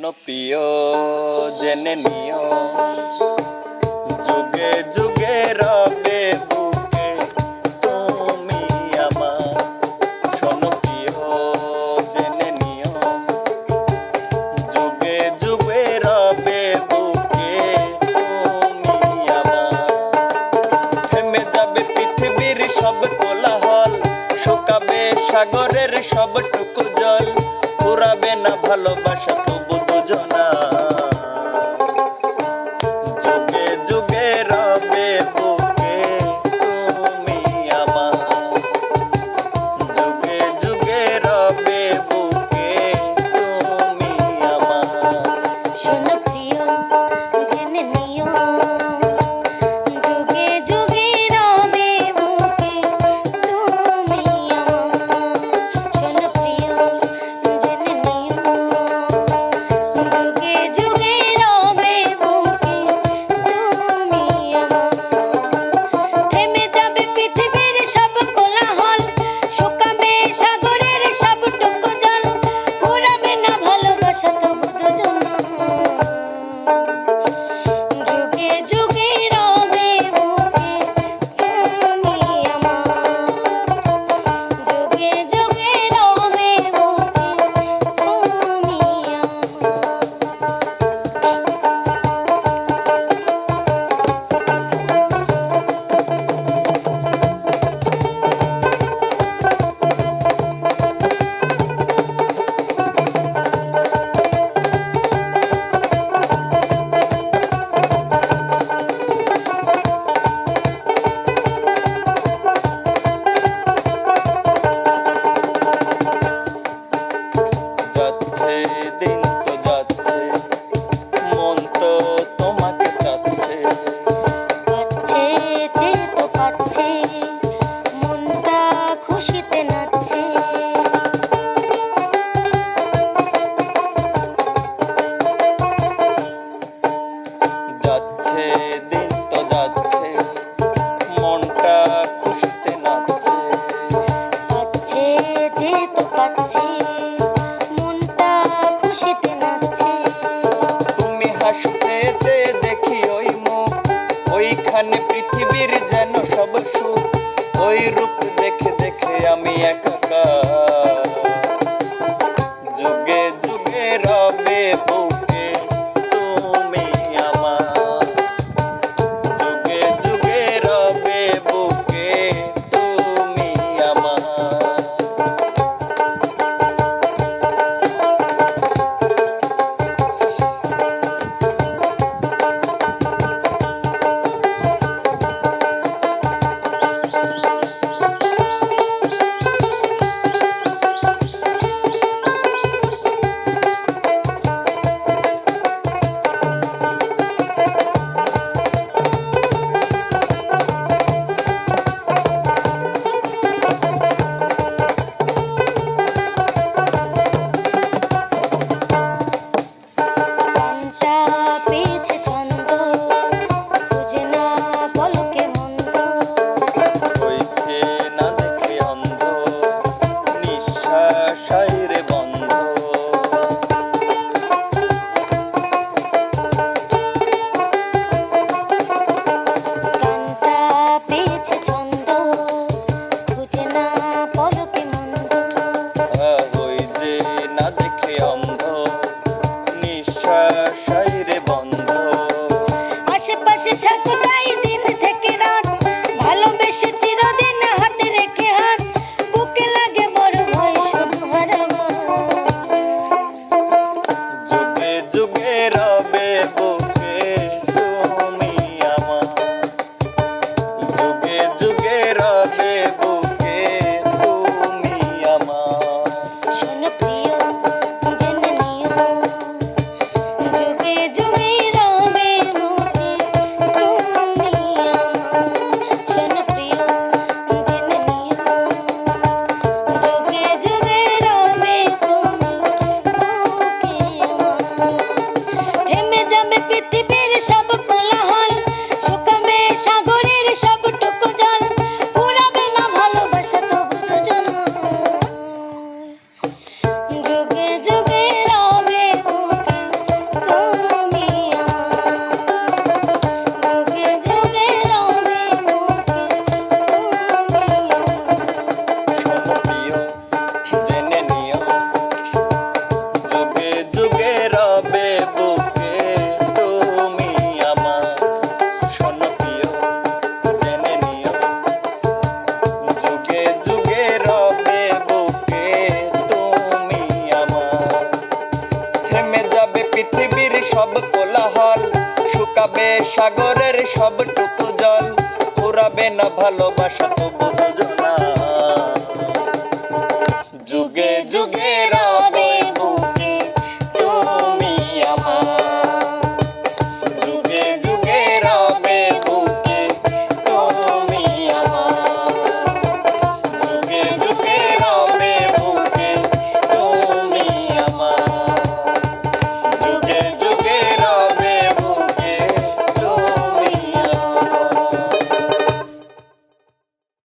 শোনো প্রিয়, জেনে নিও। যুগে যুগে রবে বুকে তুমি আমার শোনো প্রিয়, জেনে নিও। যুগে যুগে রবে বুকে তুমি আমার থেমে যাবে পৃথিবীর সব কোলাহল, শুকাবে সাগরের সব টুকুর জল পুরাবে না ভালোবাসা পাচ্ছে মনটা খুশিতে নাচছে। যাচ্ছে দিন তো যাচ্ছে মনটা খুশিতে নাচছে। পাচ্ছে যে তো পাচ্ছে মনটা খুশিতে নাচছে। তুমি হাসতে যে দেখি ওই মুখ ওইখানে পৃথিবীর দেখে শুকাবে সাগরের সবটুকু জল ফুরাবে না ভালোবাসা তবু